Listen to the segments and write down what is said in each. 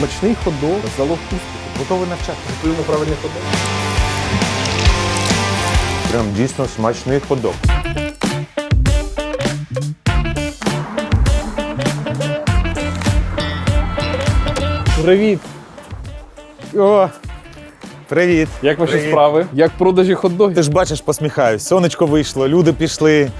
Смачний ходок, залог успіху. Готовий навчати. Готуємо правильний ходок. Прям дійсно смачний ходок. Привіт! О, привіт. Як ваші Привіт. справи? Як продажі хот-догів? Ти ж бачиш, посміхаюсь. Сонечко вийшло, люди пішли,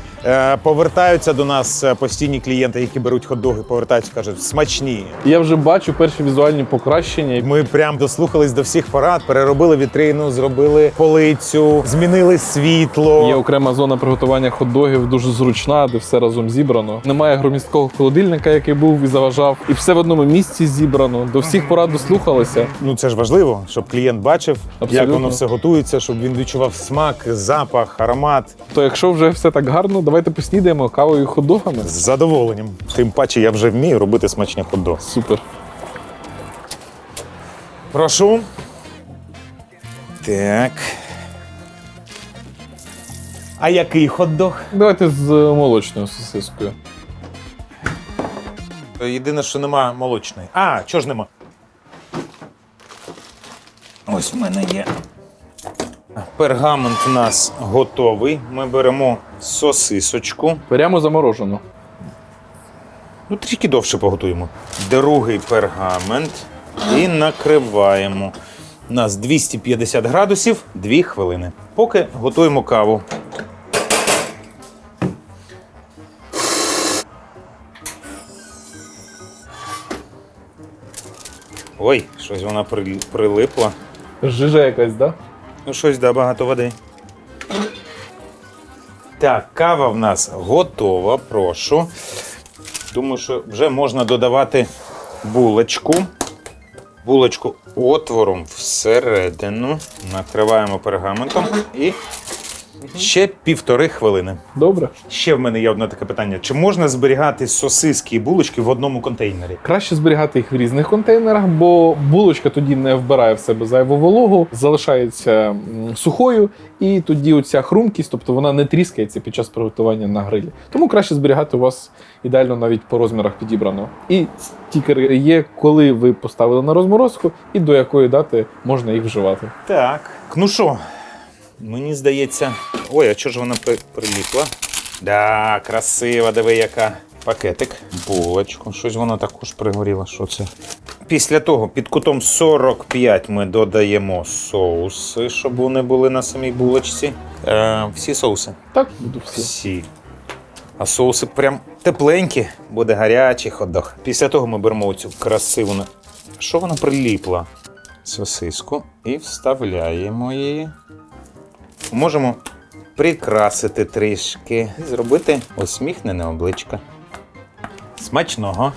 повертаються до нас е, постійні клієнти, які беруть хот-доги, повертаються, кажуть, смачні. Я вже бачу перші візуальні покращення. Ми прям дослухались до всіх порад, переробили вітрину, зробили полицю, змінили світло. Є окрема зона приготування хот-догів, дуже зручна, де все разом зібрано. Немає громісткого холодильника, який був і заважав, і все в одному місці зібрано. До всіх порад дослухалися. Ну це ж важливо, щоб клієнт бачив, як воно все готується, щоб він відчував смак, запах, аромат. То якщо вже все так гарно, давайте поснідаємо кавою і хот-догами. З задоволенням. Тим паче я вже вмію робити смачні хот-доги. Супер. Прошу. Так. А який хот-дог? Давайте з молочною сосискою. Єдине, що нема молочної. А, чого ж нема? Ось в мене є. Пергамент у нас готовий. Ми беремо сосисочку. Прямо заморожено. Ну, трішки довше поготуємо. Другий пергамент і накриваємо. У нас 250 градусів 2 хвилини. Поки готуємо каву. Ой, щось вона прилипла. Жижа якась, да? Ну, щось да, багато води. Так, кава в нас готова, прошу. Думаю, що вже можна додавати булочку. Булочку отвором всередину. Накриваємо пергаментом і ще півтори хвилини. Добре. Ще в мене є одне таке питання: чи можна зберігати сосиски і булочки в одному контейнері? Краще зберігати їх в різних контейнерах, бо булочка тоді не вбирає в себе зайву вологу, залишається сухою, і тоді оця хрумкість, тобто вона не тріскається під час приготування на грилі. Тому краще зберігати у вас ідеально навіть по розмірах підібрано. І стікер є, коли ви поставили на розморозку, і до якої дати можна їх вживати. Так. Ну що, мені здається. Ой, а чого ж вона приліпла? Да, красива, диви, яка. Пакетик, булочку. Щось воно також пригоріло. Що це? Після того під кутом 45 ми додаємо соуси, щоб вони були на самій булочці. Е, всі соуси. Так, буду всі. Всі. А соуси прям тепленькі, буде гарячий ходох. Після того ми беремо оцю красиву. Що вона приліпла? Сосиску і вставляємо її. Можемо прикрасити трішки і зробити усміхнене обличка. Смачного.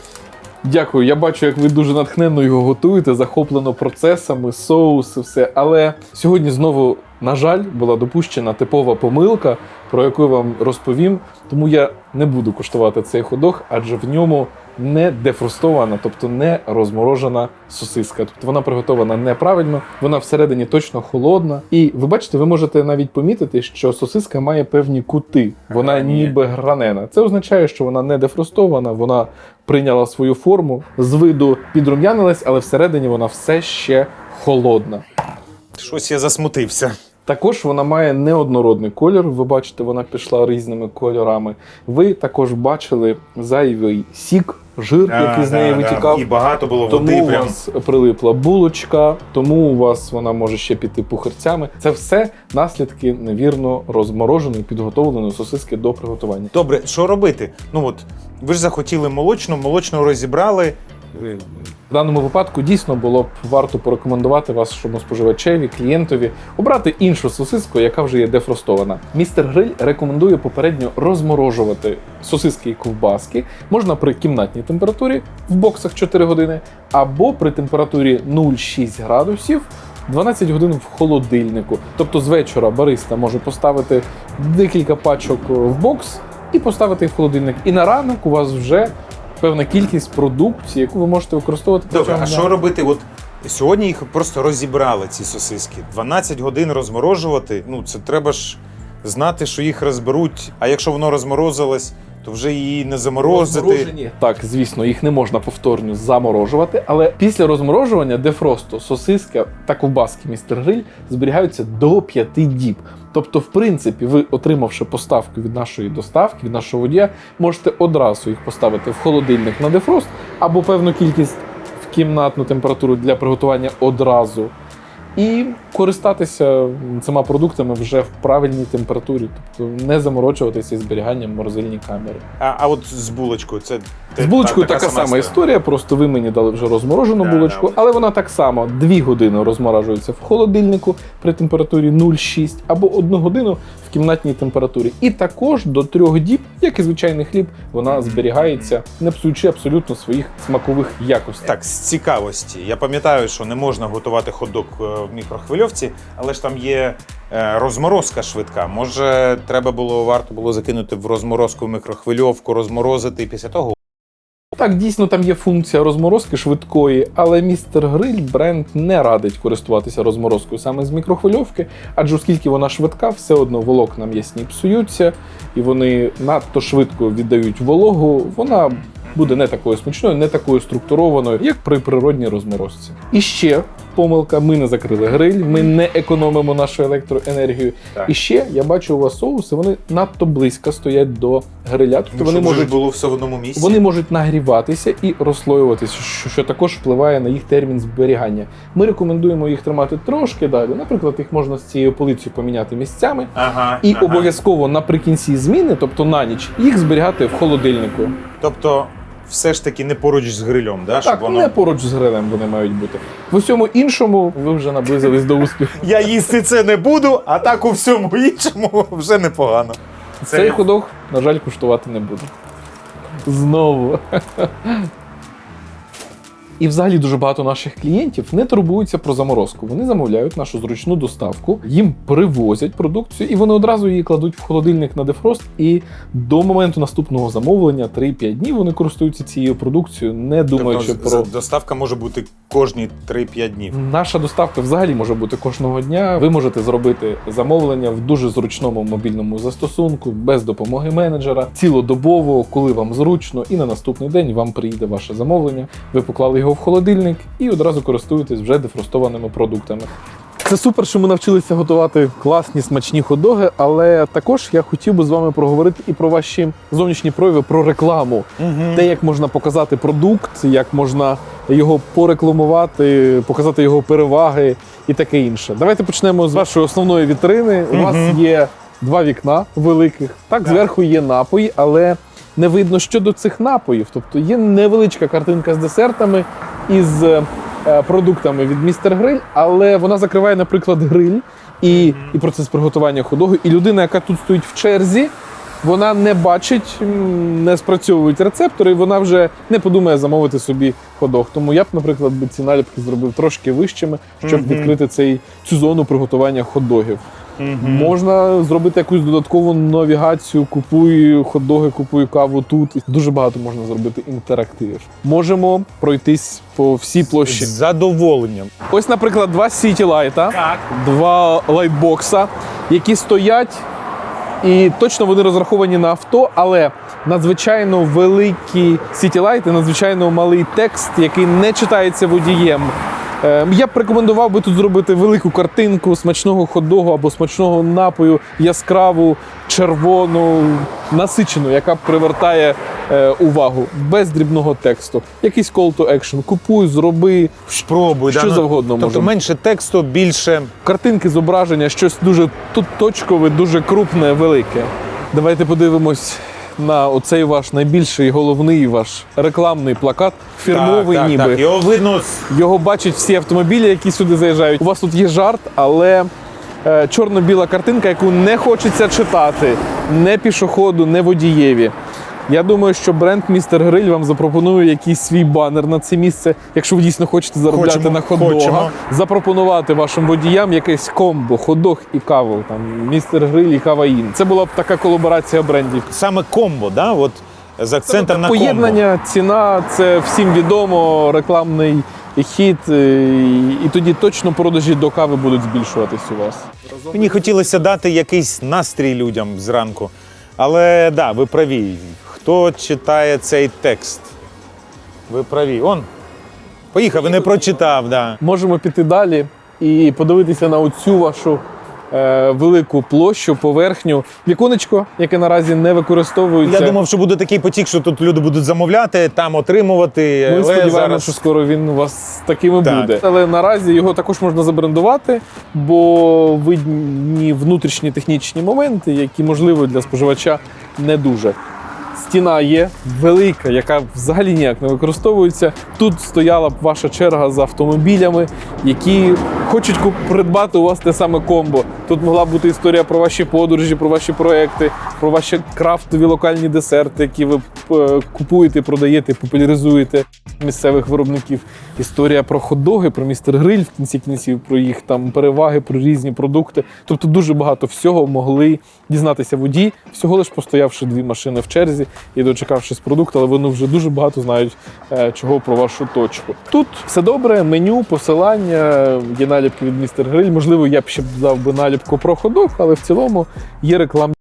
Дякую. Я бачу, як ви дуже натхненно його готуєте, захоплено процесами, соуси, все. Але сьогодні знову, на жаль, була допущена типова помилка, про яку я вам розповім. Тому я не буду куштувати цей ходох, адже в ньому не дефростована, тобто не розморожена сосиска. Тобто вона приготована неправильно, вона всередині точно холодна. І ви бачите, ви можете навіть помітити, що сосиска має певні кути. Вона ніби гранена. Це означає, що вона не дефростована, вона прийняла свою форму, з виду підрум'янилась, але всередині вона все ще холодна. Щось я засмутився. Також вона має неоднородний колір. Ви бачите, вона пішла різними кольорами. Ви також бачили зайвий сік, жир, який з неї витікав. І багато було Тому води. у Прям. вас прилипла булочка, тому у вас вона може ще піти пухирцями. Це все наслідки невірно розмороженої, підготовленої сосиски до приготування. Добре, що робити? Ну от, ви ж захотіли молочну, молочну розібрали. Е, В даному випадку дійсно було б варто порекомендувати вашому споживачеві, клієнтові обрати іншу сосиску, яка вже є дефростована. Містер Гриль рекомендує попередньо розморожувати сосиски і ковбаски. Можна при кімнатній температурі в боксах 4 години, або при температурі 0,6 градусів. 12 годин в холодильнику. Тобто з вечора бариста може поставити декілька пачок в бокс і поставити їх в холодильник. І на ранок у вас вже певна кількість продукції, яку ви можете використовувати. Добре, а що робити? От сьогодні їх просто розібрали, ці сосиски. 12 годин розморожувати. Ну, це треба ж знати, що їх розберуть. А якщо воно розморозилось то вже її не заморозити. Розморожені. Так, звісно, їх не можна повторно заморожувати, але після розморожування дефросту сосиска та ковбаски містер Гриль зберігаються до 5 діб. Тобто, в принципі, ви, отримавши поставку від нашої доставки, від нашого водія, можете одразу їх поставити в холодильник на дефрост або певну кількість в кімнатну температуру для приготування одразу. І користатися цими продуктами вже в правильній температурі, тобто не заморочуватися із зберіганням в морозильній камері. А, а от з булочкою це З булочкою та- така, сама історія, просто ви мені дали вже розморожену Да, булочку, да. але вона так само 2 години розморажується в холодильнику при температурі 0,6 або 1 годину в кімнатній температурі. І також до 3 діб, як і звичайний хліб, вона зберігається, не псуючи абсолютно своїх смакових якостей. Так, з цікавості. Я пам'ятаю, що не можна готувати ходок в мікрохвильовці, але ж там є е, розморозка швидка. Може, треба було варто було закинути в розморозку мікрохвильовку, розморозити і після того. Так, дійсно, там є функція розморозки швидкої, але містер Гриль бренд не радить користуватися розморозкою саме з мікрохвильовки, адже оскільки вона швидка, все одно волокна м'ясні псуються, і вони надто швидко віддають вологу, вона буде не такою смачною, не такою структурованою, як при природній розморозці. І ще помилка: ми не закрили гриль, ми не економимо нашу електроенергію. Так. І ще я бачу у вас соуси, вони надто близько стоять до гриля, тобто Ну, вони щоб можуть було все в одному місці. вони можуть нагріватися і розслоюватися, що, що також впливає на їх термін зберігання. Ми рекомендуємо їх тримати трошки далі. Наприклад, їх можна з цією полицею поміняти місцями, Ага, і ага. обов'язково наприкінці зміни, тобто на ніч, їх зберігати в холодильнику. Тобто, все ж таки не поруч з грилем, да? щоб Так, воно. не поруч з грилем вони мають бути. В усьому іншому ви вже наблизились до успіху. Я їсти це не буду, а так у всьому іншому вже непогано. Це- Цей ходок, на жаль, куштувати не буду. Знову. І взагалі дуже багато наших клієнтів не турбуються про заморозку. Вони замовляють нашу зручну доставку, їм привозять продукцію, і вони одразу її кладуть в холодильник на дефрост. І до моменту наступного замовлення 3-5 днів вони користуються цією продукцією, не думаючи тобто, про доставка може бути кожні 3-5 днів. Наша доставка взагалі може бути кожного дня. Ви можете зробити замовлення в дуже зручному мобільному застосунку, без допомоги менеджера, цілодобово, коли вам зручно, і на наступний день вам приїде ваше замовлення. Ви поклали його в холодильник і одразу користуєтесь вже дефростованими продуктами. Це супер, що ми навчилися готувати класні смачні ходоги, але також я хотів би з вами проговорити і про ваші зовнішні прояви, про рекламу те, як можна показати продукт, як можна його порекламувати, показати його переваги і таке інше. Давайте почнемо з вашої основної вітрини. У вас є два вікна великих. Так, зверху є напої, але не видно щодо цих напоїв. Тобто є невеличка картинка з десертами і з е, продуктами від містер Гриль, але вона закриває, наприклад, гриль і, і процес приготування ходоги. І людина, яка тут стоїть в черзі, вона не бачить, не спрацьовують рецептори, і вона вже не подумає замовити собі ходох. Тому я б, наприклад, би ці наліпки зробив трошки вищими, щоб Мгм. відкрити цей цю зону приготування ходогів. Мгм. Можна зробити якусь додаткову навігацію, купуй хот-доги, купуй каву тут. Дуже багато можна зробити інтерактивів. Можемо пройтись по всій площі. З задоволенням. Ось, наприклад, два Так. два лайтбокса, які стоять, і точно вони розраховані на авто, але надзвичайно великі Light надзвичайно малий текст, який не читається водієм. Е, Я б рекомендував би тут зробити велику картинку смачного хот-догу або смачного напою, яскраву, червону, насичену, яка привертає е, увагу без дрібного тексту. Якийсь call to action. Купуй, зроби, Спробуй, Що да, ну, завгодно Тобто можемо. менше тексту, більше. картинки, зображення, щось дуже тут точкове, дуже крупне, велике. Давайте подивимось на оцей ваш найбільший головний ваш рекламний плакат, фірмовий так, ніби. Так, його видно. Його бачать всі автомобілі, які сюди заїжджають. У вас тут є жарт, але е, чорно-біла картинка, яку не хочеться читати, не пішоходу, не водієві. Я думаю, що бренд Містер Гриль вам запропонує якийсь свій банер на це місце, якщо ви дійсно хочете заробляти Хочемо, на хот-дога. Запропонувати вашим водіям якесь комбо, хот-дог і каву. Там Містер Гриль і кава Ін. Це була б така колаборація брендів. Саме комбо, да? От, з акцентом на комбо. Поєднання, ціна це всім відомо, рекламний хід, е, і- і тоді точно продажі до кави будуть збільшуватись у вас. Мені хотілося дати якийсь настрій людям зранку. Але да, ви праві. Хто читає цей текст. Ви праві. Он. Поїхав і не прочитав, да. Можемо піти далі і подивитися на оцю вашу е, велику площу, поверхню. Віконечко, яке наразі не використовується. Я думав, що буде такий потік, що тут люди будуть замовляти, там отримувати. Ми але сподіваємося, зараз... що скоро він у вас таким і Так. буде. Але наразі його також можна забрендувати, бо видні внутрішні технічні моменти, які можливо для споживача не дуже. Стіна є велика, яка взагалі ніяк не використовується. Тут стояла б ваша черга з автомобілями, які хочуть придбати у вас те саме комбо. Тут могла бути історія про ваші подорожі, про ваші проекти, про ваші крафтові локальні десерти, які ви е, купуєте, продаєте, популяризуєте місцевих виробників. Історія про хот-доги, про містер гриль в кінці кінців, про їх там переваги, про різні продукти. Тобто дуже багато всього могли дізнатися водії, всього лиш постоявши дві машини в черзі і дочекавшись продукту, але вони вже дуже багато знають е, чого про вашу точку. Тут все добре, меню, посилання, є наліпки від містер гриль. Можливо, я б ще дав би наліпку про ходок, але в цілому є рекламні.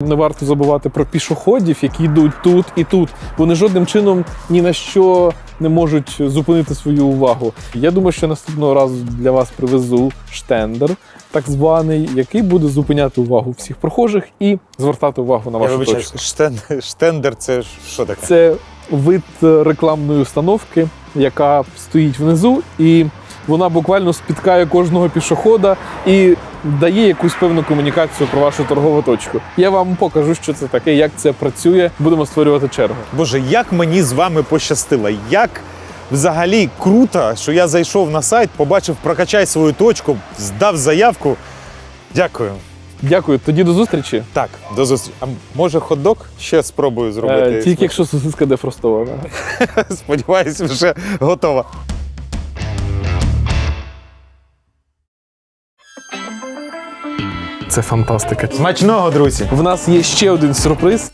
Не варто забувати про пішоходів, які йдуть тут і тут. Вони жодним чином ні на що не можуть зупинити свою увагу. Я думаю, що наступного разу для вас привезу штендер, так званий, який буде зупиняти увагу всіх прохожих і звертати увагу на Я вашу вибачаюсь, точку. штен... штендер це що таке? Це вид рекламної установки, яка стоїть внизу, і вона буквально спіткає кожного пішохода і дає якусь певну комунікацію про вашу торгову точку. Я вам покажу, що це таке, як це працює. Будемо створювати чергу. Боже, як мені з вами пощастило, як взагалі круто, що я зайшов на сайт, побачив прокачай свою точку, здав заявку. Дякую. Дякую. Тоді до зустрічі. Так, до зустрічі. А може хот-дог ще спробую зробити? Е, тільки якщо сосиска дефростована. Сподіваюся, вже готова. Це фантастика. Смачного, друзі! В нас є ще один сюрприз.